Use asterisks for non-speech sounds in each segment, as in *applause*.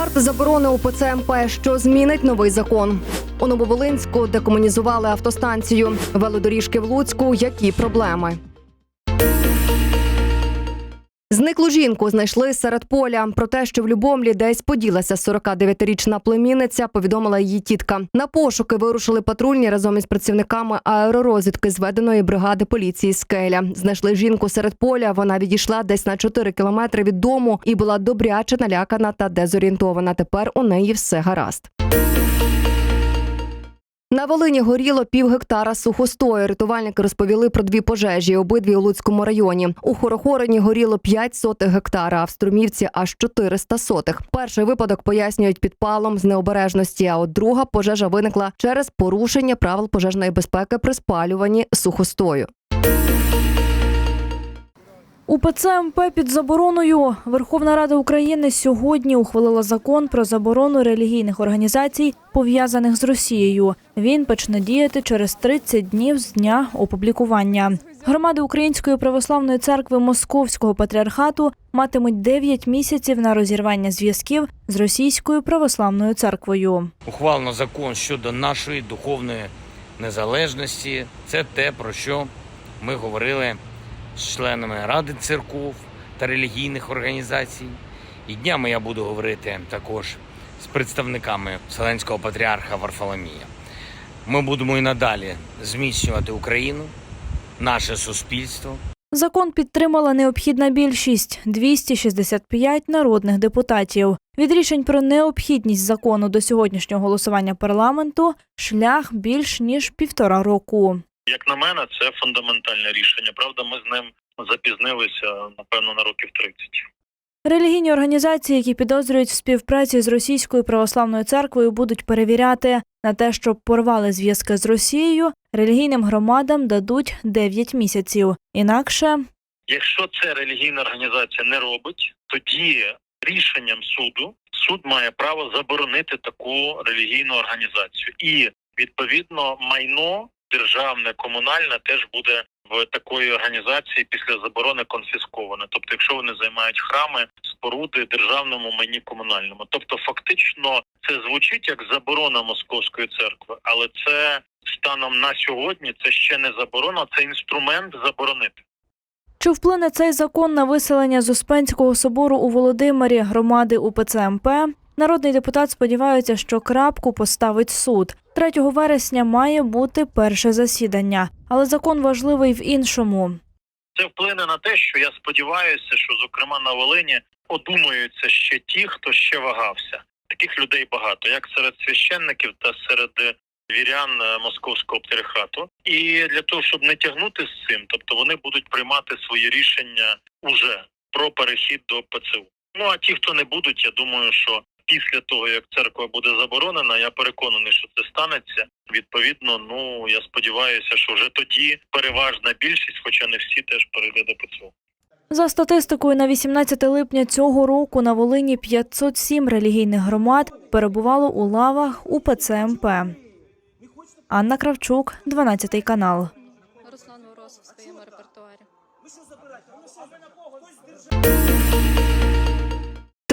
Старт заборони УПЦ МП, що змінить новий закон. У Нововолинську декомунізували автостанцію. Велодоріжки в Луцьку. Які проблеми? Зниклу жінку знайшли серед поля. Про те, що в Любомлі десь поділася 49-річна племінниця, повідомила її тітка. На пошуки вирушили патрульні разом із працівниками аеророзвідки зведеної бригади поліції Скеля. Знайшли жінку серед поля. Вона відійшла десь на 4 кілометри від дому і була добряче налякана та дезорієнтована. Тепер у неї все гаразд. На Волині горіло пів гектара сухостою. Рятувальники розповіли про дві пожежі, обидві у Луцькому районі. У Хорохорині горіло 5 сотих гектара, а в Струмівці аж 400 сотих. Перший випадок пояснюють підпалом з необережності. А от друга пожежа виникла через порушення правил пожежної безпеки при спалюванні сухостою. УПЦ МП під забороною. Верховна Рада України сьогодні ухвалила закон про заборону релігійних організацій, пов'язаних з Росією. Він почне діяти через 30 днів з дня опублікування. Громади Української православної церкви Московського патріархату матимуть 9 місяців на розірвання зв'язків з російською православною церквою. ухвалено закон щодо нашої духовної незалежності. Це те, про що ми говорили з членами Ради церков та релігійних організацій. І днями я буду говорити також з представниками Вселенського патріарха Варфоломія. Ми будемо і надалі зміцнювати Україну, наше суспільство, Закон підтримала необхідна більшість 265 народних депутатів. Від рішень про необхідність закону до сьогоднішнього голосування парламенту шлях більш ніж півтора року. Як на мене, це фундаментальне рішення. Правда, ми з ним запізнилися напевно на років 30. Релігійні організації, які підозрюють в співпраці з російською православною церквою, будуть перевіряти на те, щоб порвали зв'язки з Росією. Релігійним громадам дадуть 9 місяців. Інакше Якщо це релігійна організація не робить, тоді рішенням суду суд має право заборонити таку релігійну організацію, і відповідно майно державне, комунальне теж буде в такої організації після заборони конфісковане. Тобто, якщо вони займають храми, споруди державному майні комунальному, тобто фактично це звучить як заборона московської церкви, але це станом на сьогодні це ще не заборона, це інструмент заборонити. чи вплине цей закон на виселення з Успенського собору у Володимирі громади УПЦ МП? Народний депутат сподівається, що крапку поставить суд. 3 вересня має бути перше засідання, але закон важливий в іншому. Це вплине на те, що я сподіваюся, що зокрема на Волині одумаються ще ті, хто ще вагався. Таких людей багато, як серед священників та серед е, вірян е, московського патріархату. І для того, щоб не тягнути з цим, тобто вони будуть приймати свої рішення уже про перехід до ПЦУ. Ну а ті, хто не будуть, я думаю, що після того як церква буде заборонена, я переконаний, що це станеться. Відповідно, ну я сподіваюся, що вже тоді переважна більшість, хоча не всі, теж перейде до ПЦУ. За статистикою, на 18 липня цього року на Волині 507 релігійних громад перебувало у лавах УПЦ МП. Анна Кравчук, 12 канал. Руслан Воросов в своєму репертуарі.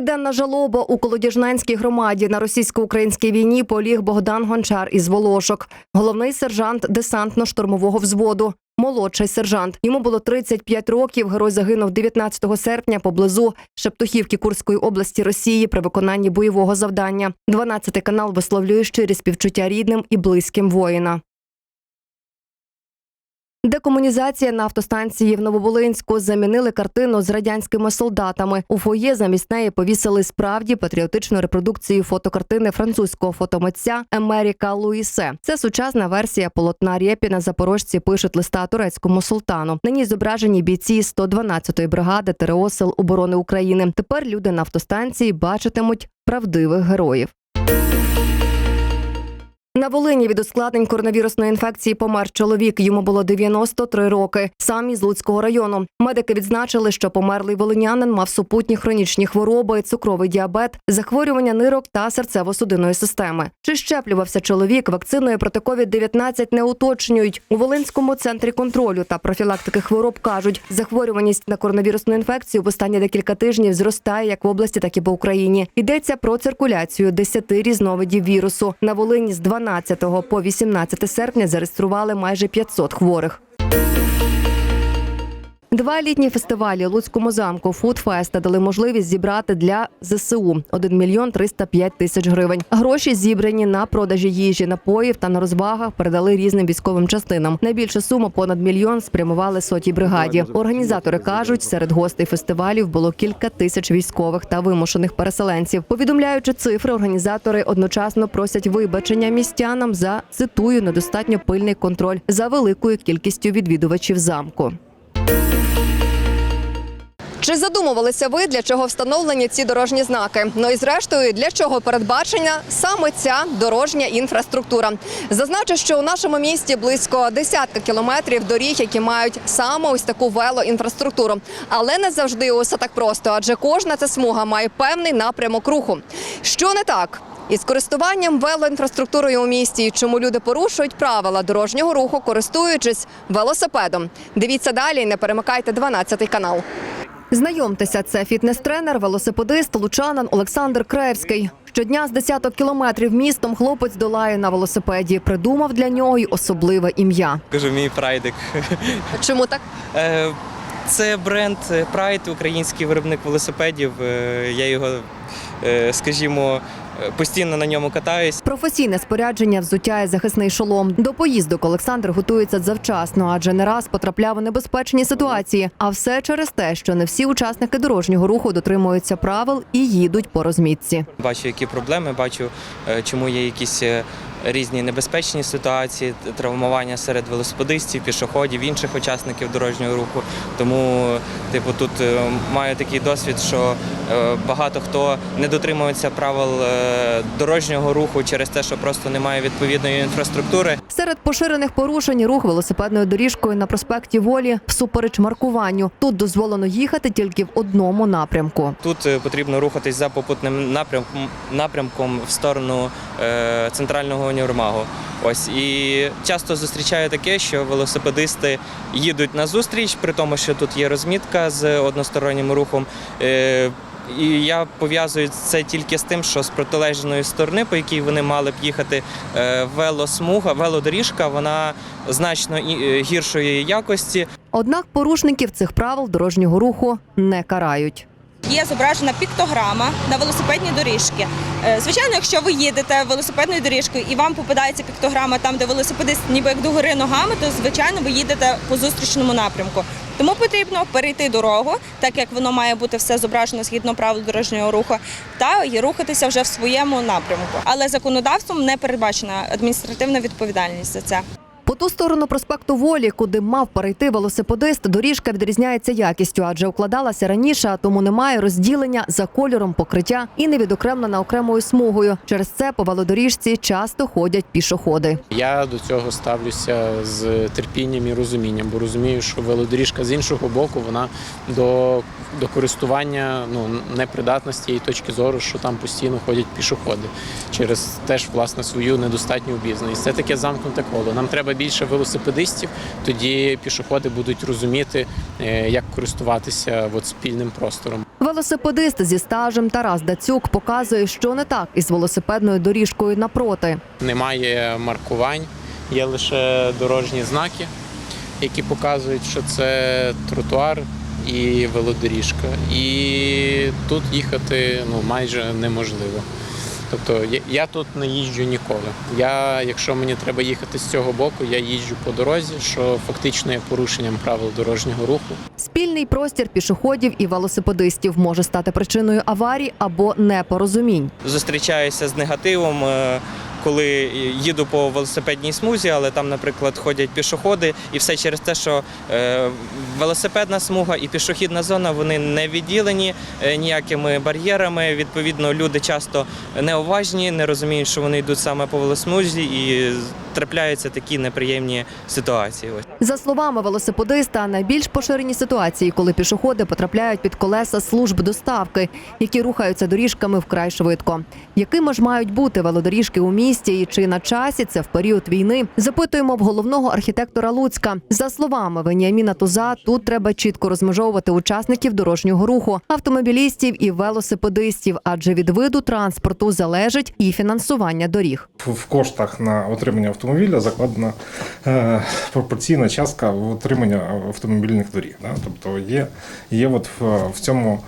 Триденна жалоба у Колодіжненській громаді на російсько-українській війні поліг Богдан Гончар із Волошок, головний сержант десантно-штурмового взводу. Молодший сержант. Йому було 35 років. Герой загинув 19 серпня поблизу Шептухівки Курської області Росії при виконанні бойового завдання. 12 канал висловлює щирі співчуття рідним і близьким воїна. Декомунізація на автостанції в Нововолинську замінили картину з радянськими солдатами. У фоє замість неї повісили справді патріотичну репродукцію фотокартини французького фотомитця Емеріка Луїсе. Це сучасна версія полотна Рєпіна. Запорожці пишуть листа турецькому султану. На ній зображені бійці 112-ї бригади ТРО Сил оборони України. Тепер люди на автостанції бачитимуть правдивих героїв. На Волині від ускладнень коронавірусної інфекції помер чоловік. Йому було 93 роки. Сам із Луцького району. Медики відзначили, що померлий волинянин мав супутні хронічні хвороби, цукровий діабет, захворювання нирок та серцево-судинної системи. Чи щеплювався чоловік вакциною проти COVID-19 не уточнюють. У Волинському центрі контролю та профілактики хвороб кажуть, захворюваність на коронавірусну інфекцію в останні декілька тижнів зростає як в області, так і по Україні. Йдеться про циркуляцію 10 різновидів вірусу. На Волині з 12 по 18 серпня зареєстрували майже 500 хворих. Два літні фестивалі Луцькому замку Фудфеста дали можливість зібрати для ЗСУ 1 мільйон 305 тисяч гривень. Гроші зібрані на продажі їжі, напоїв та на розвагах передали різним військовим частинам. Найбільша сума понад мільйон спрямували сотій бригаді. Організатори кажуть, серед гостей фестивалів було кілька тисяч військових та вимушених переселенців. Повідомляючи цифри, організатори одночасно просять вибачення містянам за цитую недостатньо пильний контроль за великою кількістю відвідувачів замку. Чи задумувалися ви, для чого встановлені ці дорожні знаки? Ну і зрештою, для чого передбачена саме ця дорожня інфраструктура? Зазначу, що у нашому місті близько десятка кілометрів доріг, які мають саме ось таку велоінфраструктуру. Але не завжди усе так просто, адже кожна ця смуга має певний напрямок руху. Що не так? Із користуванням велоінфраструктурою у місті, чому люди порушують правила дорожнього руху, користуючись велосипедом. Дивіться далі, не перемикайте 12 канал. Знайомтеся, це фітнес-тренер, велосипедист, лучанин Олександр Краєвський. Щодня з десяток кілометрів містом хлопець долає на велосипеді. Придумав для нього й особливе ім'я. Кажу, мій прайдик. *laughs* Чому так? Е, Це бренд Pride, український виробник велосипедів. Е, Я його, е, скажімо, е, постійно на ньому катаюсь. Професійне спорядження, взуття і захисний шолом. До поїздок Олександр готується завчасно, адже не раз потрапляв у небезпечні ситуації. А все через те, що не всі учасники дорожнього руху дотримуються правил і їдуть по розмітці. Бачу, які проблеми, бачу, е, чому є якісь е, різні небезпечні ситуації, травмування серед велосипедистів, пішоходів, інших учасників дорожнього руху. Тому, типу, тут е, маю такий досвід, що е, багато хто не дотримується правил е, дорожнього руху через те, що просто немає відповідної інфраструктури. Серед поширених порушень рух велосипедною доріжкою на проспекті Волі всупереч маркуванню. Тут дозволено їхати тільки в одному напрямку. Тут потрібно рухатись за попутним напрямком, напрямком в сторону е, центрального універмагу. Ось і часто зустрічаю таке, що велосипедисти їдуть на зустріч, при тому, що тут є розмітка з одностороннім рухом. Е, і я пов'язую це тільки з тим, що з протилежної сторони, по якій вони мали б їхати, е, велосмуга, велодоріжка, вона значно е, гіршої якості. Однак порушників цих правил дорожнього руху не карають. Є зображена піктограма на велосипедній доріжці. Е, Звичайно, якщо ви їдете велосипедною доріжкою і вам попадається піктограма там, де велосипедист ніби як догори ногами, то звичайно ви їдете по зустрічному напрямку. Тому потрібно перейти дорогу, так як воно має бути все зображено згідно правил дорожнього руху, та і рухатися вже в своєму напрямку. Але законодавством не передбачена адміністративна відповідальність за це. Ту сторону проспекту Волі, куди мав перейти велосипедист, доріжка відрізняється якістю, адже укладалася раніше, а тому немає розділення за кольором покриття і не відокремлена окремою смугою. Через це по велодоріжці часто ходять пішоходи. Я до цього ставлюся з терпінням і розумінням, бо розумію, що велодоріжка з іншого боку вона до, до користування ну непридатна з тієї точки зору, що там постійно ходять пішоходи через теж власне свою недостатню обізнаність. Це таке замкнуте коло. Нам треба більше велосипедистів, тоді пішоходи будуть розуміти, е, як користуватися от спільним простором. Велосипедист зі стажем Тарас Дацюк показує, що не так із велосипедною доріжкою напроти. Немає маркувань, є лише дорожні знаки, які показують, що це тротуар і велодоріжка. І тут їхати ну, майже неможливо. Тобто я, я тут не їжджу ніколи. Я, якщо мені треба їхати з цього боку, я їжджу по дорозі, що фактично є порушенням правил дорожнього руху. Спільний простір пішоходів і велосипедистів може стати причиною аварій або непорозумінь. зустрічаюся з негативом. Коли їду по велосипедній смузі, але там, наприклад, ходять пішоходи, і все через те, що е, велосипедна смуга і пішохідна зона вони не відділені е, ніякими бар'єрами. Відповідно, люди часто неуважні, не розуміють, що вони йдуть саме по велосмузі, і трапляються такі неприємні ситуації. Ось. За словами велосипедиста, найбільш поширені ситуації, коли пішоходи потрапляють під колеса служб доставки, які рухаються доріжками вкрай швидко. Якими ж мають бути велодоріжки у місті і чи на часі це в період війни? Запитуємо в головного архітектора Луцька. За словами Веніаміна Туза, тут треба чітко розмежовувати учасників дорожнього руху, автомобілістів і велосипедистів, адже від виду транспорту залежить і фінансування доріг. В- В коштах на отримання автомобіля закладена е, пропорційна частка отримання автомобільних доріг. Да? Тобто є, є от в, в цьому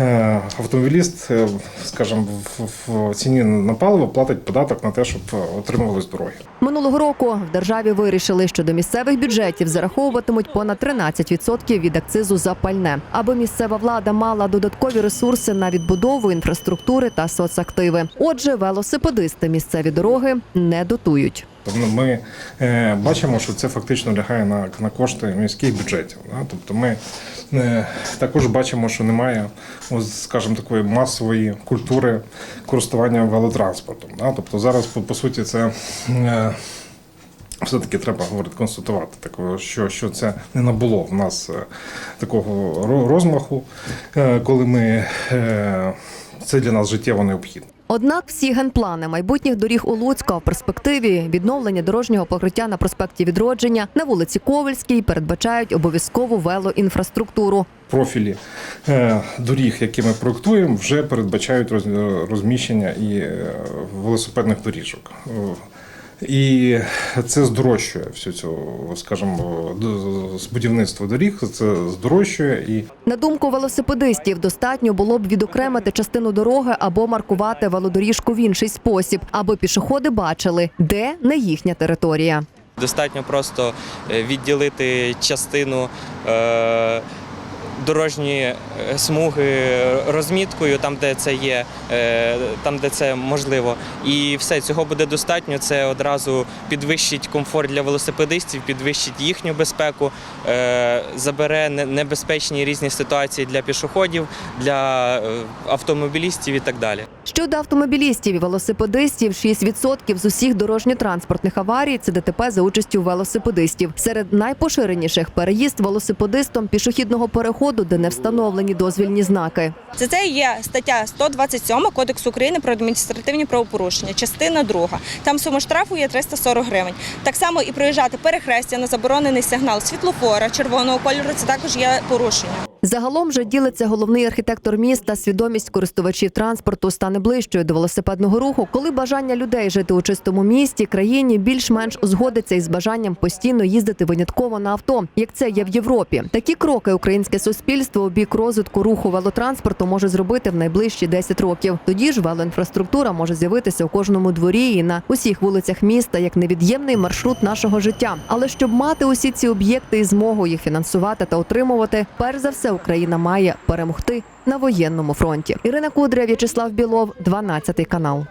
е, автомобіліст, е, скажімо, в, в ціні на паливо платить податок на те, щоб отримувались дороги. Минулого року в державі вирішили, що до місцевих бюджетів зараховуватимуть понад 13% від акцизу за пальне, аби місцева влада мала додаткові ресурси на відбудову інфраструктури та соцактиви. Отже, велосипедисти місцеві дороги не дотують. Тобто ми е, бачимо, що це фактично лягає на, на кошти міських бюджетів. Тобто ми е, також бачимо, що немає, скажімо, такої масової культури користування велотранспортом. Тобто зараз, по, суті, це. Е, все-таки треба говорити, констатувати такого, що, що це не набуло в нас такого розмаху, коли ми це для нас життєво необхідно. Однак всі генплани майбутніх доріг у Луцька в перспективі відновлення дорожнього покриття на проспекті Відродження на вулиці Ковальській передбачають обов'язкову велоінфраструктуру. профілі е, доріг, які ми проектуємо, вже передбачають роз- розміщення і е, велосипедних доріжок. І це здорожчує всю цю, скажімо, будівництва доріг. Це здорожчує і На думку велосипедистів, достатньо було б відокремити частину дороги або маркувати велодоріжку в інший спосіб, аби пішоходи бачили, де не їхня територія. Достатньо просто е, відділити частину е, дорожньої е, смуги розміткою, там, де це є, е, там, де це можливо. І все, цього буде достатньо. Це одразу підвищить комфорт для велосипедистів, підвищить їхню безпеку, е, забере небезпечні різні ситуації для пішоходів, для автомобілістів і так далі. Щодо автомобілістів і велосипедистів, 6% з усіх дорожньо-транспортних аварій це ДТП за участю велосипедистів. Серед найпоширеніших переїзд велосипедистом пішохідного переходу, де не встановлені дозвільні знаки. Це це є стаття 127 Кодексу України про адміністративні правопорушення, частина 2. Там сума штрафу є 340 гривень. Так само і проїжджати перехрестя на заборонений сигнал світлофора червоного кольору це також є порушення. Загалом же ділиться головний архітектор міста. Свідомість користувачів транспорту стане ближчою до велосипедного руху, коли бажання людей жити у чистому місті, країні більш-менш узгодиться із бажанням постійно їздити винятково на авто, як це є в Європі. Такі кроки українське суспільство у бік розвитку руху велотранспорту може зробити в найближчі 10 років. Тоді ж велоінфраструктура може з'явитися у кожному дворі і на усіх вулицях міста як невід'ємний маршрут нашого життя. Але щоб мати усі ці об'єкти і змогу їх фінансувати та утримувати, перш за все Україна має перемогти на воєнному фронті. Ірина Кудря, В'ячеслав Білов, 12 канал.